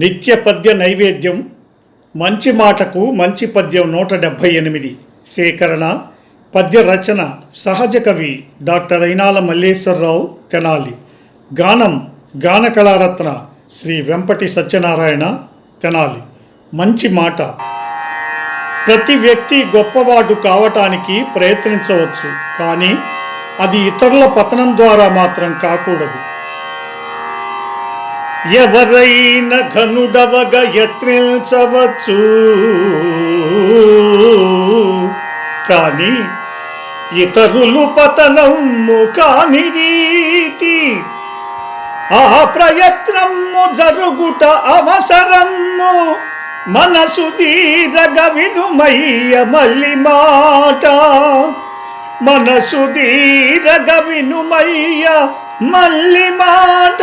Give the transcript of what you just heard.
నిత్య పద్య నైవేద్యం మంచి మాటకు మంచి పద్యం నూట డెబ్భై ఎనిమిది. సేకరణ పద్య రచన సహజ కవి డాక్టర్ అయినాల మల్లేశ్వరరావు తెనాలి. గానం గాన కళారత్న శ్రీ వెంపటి సత్యనారాయణ తెనాలి. మంచి మాట. ప్రతి వ్యక్తి గొప్పవాడు కావటానికి ప్రయత్నించవచ్చు కానీ అది ఇతరుల పతనం ద్వారా మాత్రం కాకూడదు. ఎవరైనా ఘనుడవగా యత్నించవచ్చు. కానీ ఇతరులు పతనము కాని రీతి ఆ ప్రయత్నము జరుగుట అవసరము. మనసు దీరగ వినుమయ్య మల్లి మాట. మనసు దీరగ వినుమయ్య మల్లి మాట.